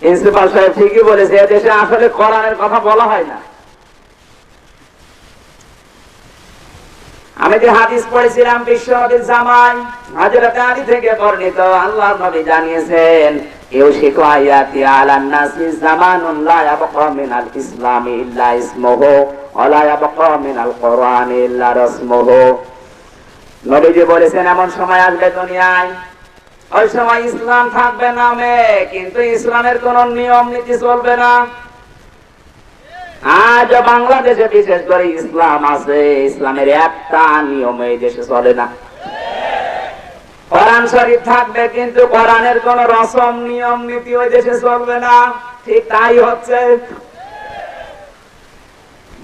Principal সাহেব ঠিকই বলেছে দেশে আসলে কোরআনের কথা বলা হয় না। আমি যে হাদিস পড়েছিলাম বিশ্ব নবীর জামাই হাজরত আলী থেকে বর্ণিত, আল্লাহ নবী জানিয়েছেন আয়াতি আলান নাসি জামানুন লা ইল্লা ইসমুহু, ওয়া লা ইল্লা রাসমুহু। নবীজি বলেছেন, এমন সময় আসবে দুনিয়ায় ওই সময় ইসলাম থাকবে নামে, কিন্তু ইসলামের কোন নিয়ম, নীতি চলবে না। আজ বাংলাদেশে বিশেষ করে ইসলাম আছে, ইসলামের একটা নিয়ম এই দেশে চলে না। কোরআন শরীফ থাকবে, কিন্তু কোরআনের কোন রসম, নিয়ম, নীতি ওই দেশে চলবে না। ঠিক তাই হচ্ছে।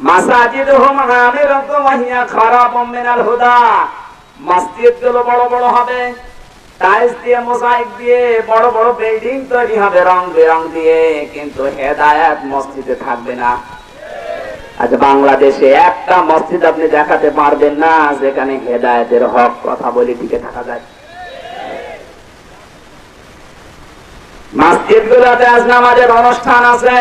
মাসাজিদ হুম আমিরাত ওয়াহিয়া খারাপুম মিনাল হুদা। মসজিদগুলো বড় বড় হবে। টাইলস দিয়ে মোজাইক দিয়ে বড় বড় বিল্ডিং তৈরি হবে, রং বেরং দিয়ে। কিন্তু হেদায়াত মসজিদে থাকবে না। আজ বাংলাদেশে একটা মসজিদ আপনি দেখাতে পারবেন না, যেখানে হেদায়েতের হক কথা বলে টিকে থাকা যায়। মসজিদ গুলোতে আজ নামাজের অনুষ্ঠান আছে।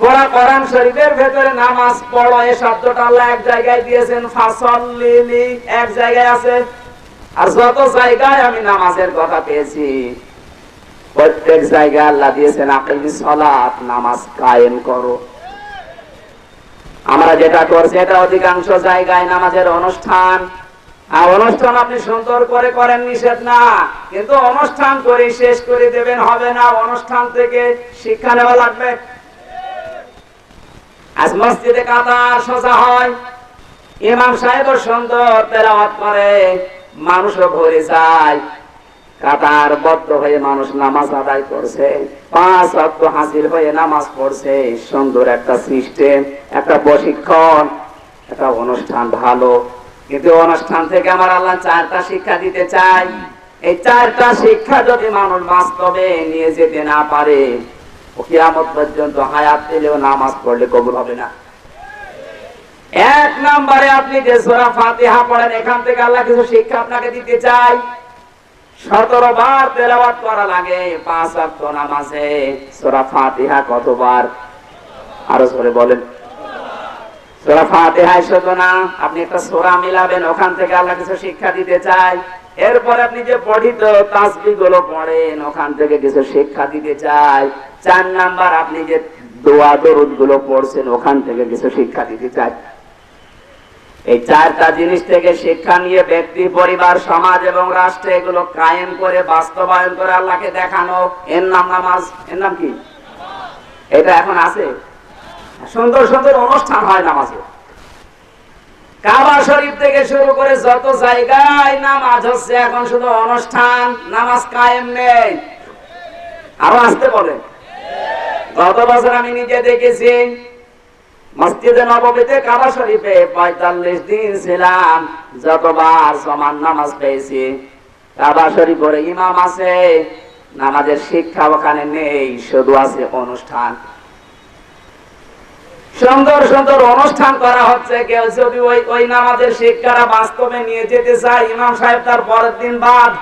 পড়া কোরআন শরীফের ভেতরে নামাজ পড়ো, এই শব্দটা আল্লাহ এক জায়গায় দিয়েছেন ফাসল এক জায়গায় আছে। আর যত জায়গায় আমি নামাজের কথা পেয়েছি, প্রত্যেক জায়গায় আল্লাহ দিয়েছেন, আকিমি সলাত, নামাজ কায়েম করো। আমরা যেটা করছি, এটা অধিকাংশ জায়গায় নামাজের অনুষ্ঠান। অনুষ্ঠান আপনি সুন্দর করে করেন, নিষেধ না। কিন্তু অনুষ্ঠান করে শেষ করে দেবেন, হবে না। অনুষ্ঠান থেকে শিক্ষা নেওয়া লাগবে। আজ মসজিদে কাতার সোজা হয়। ইমাম সাহেব সুন্দর তেলাওয়াত করে। মানুষও ভরে যায়, কাতার বদ্ধ হয়ে মানুষ নামাজ আদায় করছে, পাঁচ অক্ট হাসিল হয়ে নামাজ পড়ছে। সুন্দর একটা সিস্টেম একটা প্রশিক্ষণ, একটা অনুষ্ঠান ভালো। কিন্তু অনুষ্ঠান থেকে আমার আল্লাহ চারটা শিক্ষা দিতে চাই। এই চারটা শিক্ষা যদি মানুষ বাস্তবে নিয়ে যেতে না পারে, ও কিয়ামত পর্যন্ত হায়াত পেলেও নামাজ পড়লে কবুল হবে না। এক নম্বরে আপনি যে সোরা ফাতিহা পড়েন, এখান থেকে আল্লাহ কিছু শিক্ষা আপনাকে দিতে চাই। সতেরো বার তেলাওয়াত করা লাগে, পাঁচ ওয়াক্ত নামাজে। সোরা ফাতিহা কতবার? আরও জোরে বলেন। সোরা ফাতিহায় শুধু না, আপনি একটা সোরা মিলাবেন, ওখান থেকে আল্লাহ কিছু শিক্ষা দিতে চাই। এরপর আপনি যে পঠিত তাসবি গুলো পড়েন, ওখান থেকে কিছু শিক্ষা দিতে চাই। চার নাম্বার আপনি যে দোয়া দরুদগুলো পড়ছেন, ওখান থেকে কিছু শিক্ষা দিতে চাই। এই চারটা জিনিস থেকে শিক্ষা নিয়ে ব্যক্তি, পরিবার, সমাজ এবং রাষ্ট্রে এগুলো কায়েম করে, বাস্তবায়ন করে আল্লাহকে দেখানো। এর নাম নামাজ। এর নাম কি? এটা এখন আছে। সুন্দর সুন্দর অনুষ্ঠান হয় নামাজে। কাবা শরীফ থেকে শুরু করে যত জায়গায় নামাজ হচ্ছে, এখন শুধু অনুষ্ঠান, নামাজ কায়েম নেই। আরও আসতে বলে। গত বছর আমি নিজে দেখেছি মসজিদে নবমীতে কাবা শরীফে পঁয়তাল্লিশ দিন ছিলাম, যতবার সমান নামাজ পেয়েছি। কাবা শরীফ করে ইমাম আছে, নামাজের শিক্ষা ওখানে নেই, শুধু আছে অনুষ্ঠান। সুন্দর সুন্দর অনুষ্ঠান করা হচ্ছে, কেউ যদি ওই ওই নামাজের শিক্ষাটা বাস্তবে নিয়ে যেতে চায়, ইমাম সাহেব তার পরের দিন বাদ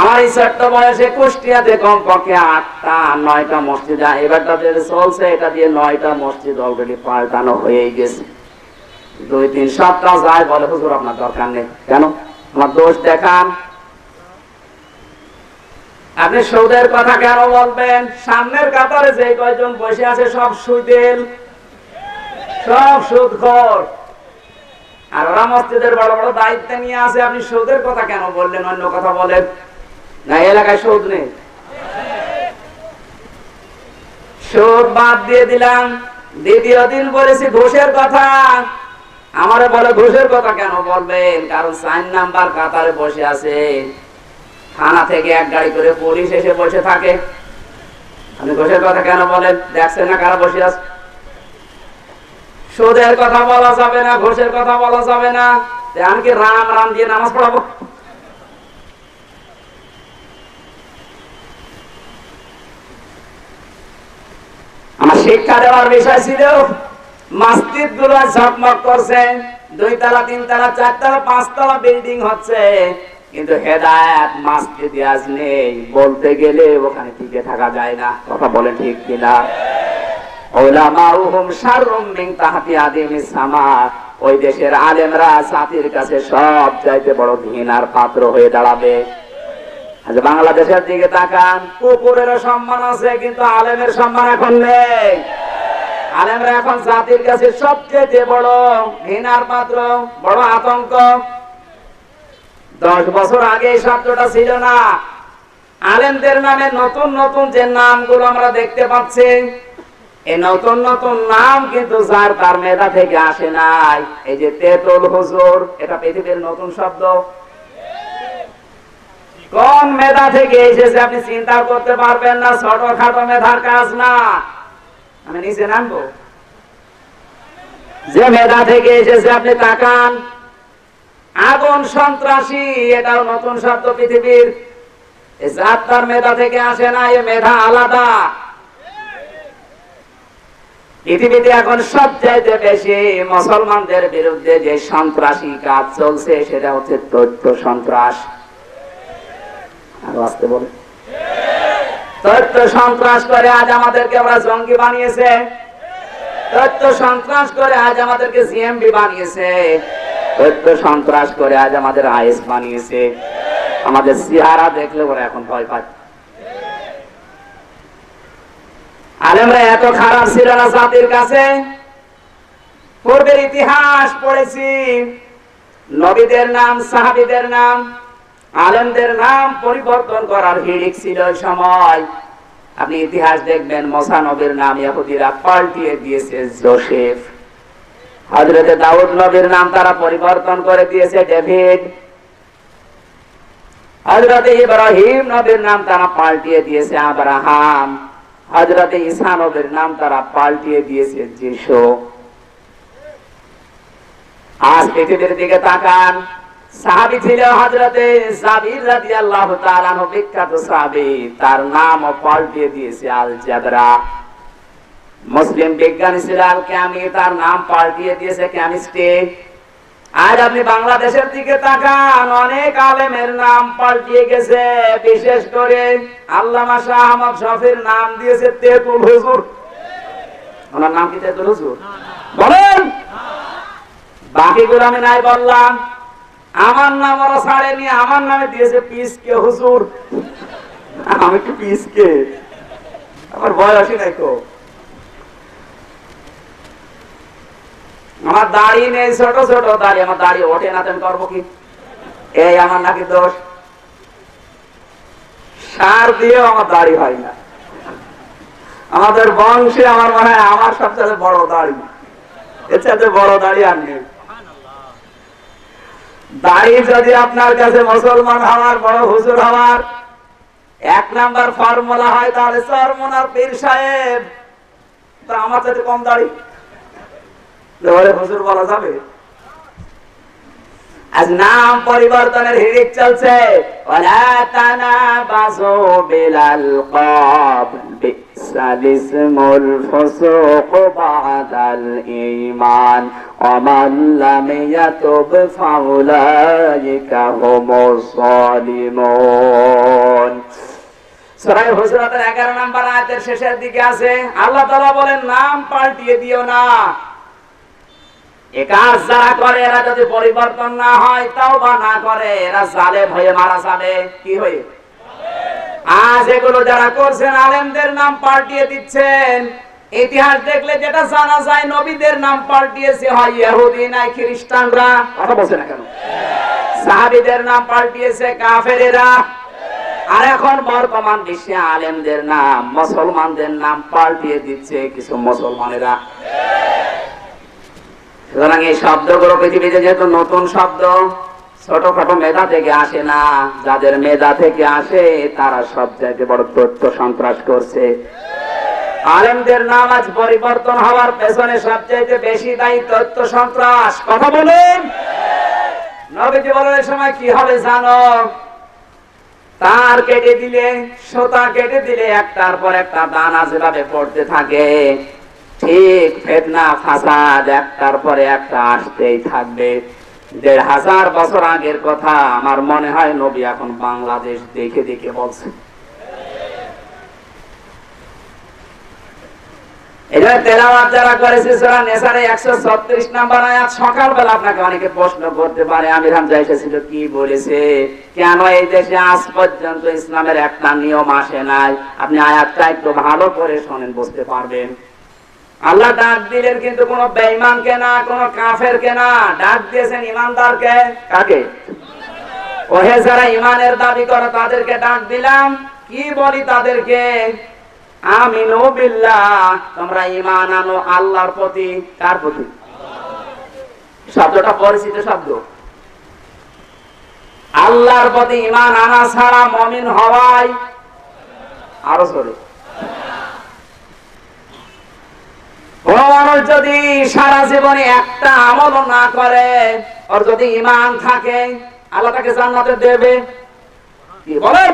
আমার এই ছোট্ট বয়সে কুষ্টিয়াতে কমপক্ষে আটটা, নয়টা মসজিদ এবারটা যে চলছে, এটা দিয়ে নয়টা মসজিদ অলরেডি পাল্টানো হয়েই গেছে। দুই, তিন সপ্তাহ যায় বলে, হুজুর, আপনার দরকার নেই। কেন? আমার দোষ দেখান। আপনি সুদের কথা কেন বলবেন? সামনের কাতারে যে কয়জন বসে আছে, সব সুদেল সব সুদ ঘর আর ওরা মসজিদের বড় বড় দায়িত্ব নিয়ে আছে। আপনি সুদের কথা কেন বললেন? অন্য কথা বলেন। না এলাকায় সুদ নেই। সুদ বাদ দিয়ে দিলাম। দ্বিতীয় দিন বলেছি, ঘুষের কথা। আমারে বলে, ঘুষের কথা কেন বলবেন? কারণ সাইন নাম্বার কাতারে বসে আছে। থানা থেকে এক গাড়ি করে পুলিশ এসে বসে থাকে। আপনি ঘুষের কথা কেন বলেন? দেখছেন না কারা বসে আছে? সুদের কথা বলা যাবে না, ঘুষের কথা বলা যাবে না। আমি কি রাম রাম দিয়ে নামাজ পড়াবো? আমার শিক্ষা দেওয়ার বিষয় ছিল মসজিদগুলো ঝকমক করছে দুই তলা তিন তলা চার তলা পাঁচ তলা বিল্ডিং হচ্ছে, কিন্তু হেদায়াত মাসজিদে আজ নেই। বলতে গেলে ওখানে টিকে থাকা যায় না। কথা বলে ঠিক কিনা? ওই দেশের আলেমরা জাতির কাছে সব চাইতে বড় ঘৃণার পাত্র হয়ে দাঁড়াবে। আজ বাংলাদেশের দিকে তাকান। কুকুরেরও সম্মান আছে, কিন্তু আলেমের সম্মান এখন নেই। আলেমরা এখন জাতির কাছে সবচেয়ে বড় ঘৃণার পাত্র, বড় আতঙ্ক। দশ বছর আগে এই শব্দটা ছিল না। আলেমদের নামে নতুন নতুন যে নামগুলো আমরা দেখতে পাচ্ছি, এই নতুন নতুন নাম কিন্তু যার তার মেধা থেকে আসে নাই। এই যে তেতুল হুজুর, এটা পৃথিবীর নতুন শব্দ। কোন মেধা থেকে এসেছে আপনি চিন্তা করতে পারবেন না ছোট খাটো মেধার কাজ না। আমি নিচে নামবো। যে মেধা থেকে এসেছে, আপনি তাকান। আগুন সন্ত্রাসী, এটাও নতুন শব্দ পৃথিবীর। তার মেধা থেকে আসে না, এ মেধা আলাদা। পৃথিবীতে এখন সবচাইতে বেশি মুসলমানদের বিরুদ্ধে যে সন্ত্রাসী কাজ চলছে, সেটা হচ্ছে তথ্য সন্ত্রাস। আরও আসতে বলে। তথ্য সন্ত্রাস করে আজ আমাদেরকে ওরা জঙ্গি বানিয়েছে। তথ্য সন্ত্রাস করে আজ আমাদেরকে সিএমবি বানিয়েছে। তথ্য সন্ত্রাস করে আজ আমাদের আইএস বানিয়েছে। আমাদের সিহারা দেখলে ওরা এখন ভয় পাচ্ছে আলেমরা এত খারাপ ছিল না জাতির কাছে। পূর্বের ইতিহাস পড়েছি। নবীদের নাম, সাহাবিদের নাম আলেমদের নাম পরিবর্তন করার হিড়িক ছিল সময়। আপনি ইতিহাস দেখবেন মোসা নবীর নাম ইহুদিরা পাল্টিয়ে দিয়েছে জোসেফ। হজরতে দাউদ নবীর নাম তারা পরিবর্তন করে দিয়েছে, ডেভিড। হজরতে ইব্রাহিম নবীর নাম তারা পাল্টিয়ে দিয়েছে, আব্রাহাম। হজরতে ঈসা নবীর নাম তারা পাল্টিয়ে দিয়েছে, যিশু। আজ পৃথিবীর দিকে তাকান। সাহাবি ছিল হজরতে আনহু, বিখ্যাত তার নামও পাল্টিয়ে দিয়েছে আল মুসলিম বিজ্ঞানী ছিল আল তার নাম পাল্টিয়ে দিয়েছে আজ আপনি বাংলাদেশের দিকে তাকান, অনেক আলেমের নাম পাল্টিয়ে গেছে। বিশেষ করে আল্লামা শাহ আহমদ শফির নাম দিয়েছে তেতুল হুজুর। ওনার নাম কি তেতুল হুজুর? বলেন! বাকিগুলো আমি নাই বললাম। আমার নাম ওরা ছাড়েনি, আমার নামে দিয়েছে পিসকে হুজুর। আমি একটু পিসকে আমার বয়সই নাই তো। আমার দাড়ি নেই, ছোট ছোট দাড়ি। আমার দাড়ি ওঠে না, তেমন করব কি? এই আমার নাকি দোষ। সার দিয়েও আমার দাড়ি হয় না। আমাদের বংশে আমার মনে হয় আমার সবচেয়ে বড় দাড়ি। এর সাথে বড় দাড়ি আর নেই। দাড়ি যদি আপনার কাছে মুসলমান হওয়ার বড় হুজুর হওয়ার, এক নাম্বার ফর্মুলা হয় তাহলে চরমনার পীর সাহেব। তা আমার সাথে কম দাড়ি। হুজুর বলা যাবে? আজ নাম পরিবর্তনের হিড়িক চলছে। বিসাল ইসমুল ওমান লাম ইয়াতুব ফাউলাইকা হুমুস সালিমুন সূরা হুজুরাতের 11 নম্বর আয়াতের শেষের দিকে আছে, আল্লাহ তাআলা বলেন, নাম পাল্টিয়ে দিও না। এ কাজ যারা করে, এরা যদি পরিবর্তন না হয় তাও বা না করে, এরা জালেম হয়ে মারা যাবে। কি হয়ে? আজ এগুলো যারা করছেন, আলেমদের নাম পাল্টিয়ে দিচ্ছেন। ইতিহাস দেখলে যেটা জানা যায় নবীদের নাম পাল্টিয়েছে। হয় ইহুদি নাই খ্রিস্টানরা। কথা বলছে না কেন? সাহাবীদের নাম পাল্টিয়েছে কাফেরেরা। আর এখন বর্তমান বিশ্বে আলেমদের নাম মুসলমানদের নাম পাল্টিয়ে দিচ্ছে কিছু মুসলমানেরা। সুতরাং এই শব্দগুলো পৃথিবীতে যেহেতু নতুন শব্দ ছোটখাটো মেধা থেকে আসে না। যাদের মেধা থেকে আসে তারা সব জায়গায় বড় তথ্য সন্ত্রাস করছে। আলেমদের নাম আজ পরিবর্তন হওয়ার পেছনে সবচাইতে বেশি দায়ী তথ্য সন্ত্রাস। কথা বলুন। নবীজি বলার সময় কি হবে জানো? তার কেটে দিলে, সুতা কেটে দিলে একটার পর একটা দানা যেভাবে পড়তে থাকে, ঠিক ফেতনা, ফাসাদ একটার পরে একটা আসতেই থাকবে। দেড় হাজার বছর আগের কথা, আমার মনে হয় নবী এখন বাংলাদেশ দেখে দেখে বলছে এটা তেলাওয়াত যারা করেছে, সূরা নেসারে 136 নাম্বার আয়াত, সকালবেলা আপনাকে অনেকে প্রশ্ন করতে পারে, আমির এসেছিল কি বলেছে? কেন এই দেশে আজ পর্যন্ত ইসলামের একটা নিয়ম আসে নাই? আপনি আয়াতটা একটু ভালো করে শোনেন, বুঝতে পারবেন। আল্লাহ ডাক দিলেন, কিন্তু কোন বেঈমানকে না, কোন কাফেরকে না। ডাক দিয়েছেন ইমানদারকে। কাকে? ওহে যারা ইমানের দাবি করে, তাদেরকে ডাক দিলাম। কি বলি তাদেরকে? আমিনু বিল্লাহ, তোমরা ঈমান আনো আল্লাহর প্রতি। কার প্রতি? শব্দটা পরিচিত শব্দ। আল্লাহর প্রতি ঈমান আনা ছাড়া মমিন হওয়াই আরও সরে যদি সারা জীবনে একটা আমল না করে, ওর যদি ইমান থাকে, আল্লাহ তাকে জান্নাতে দেবে। কি বলেন?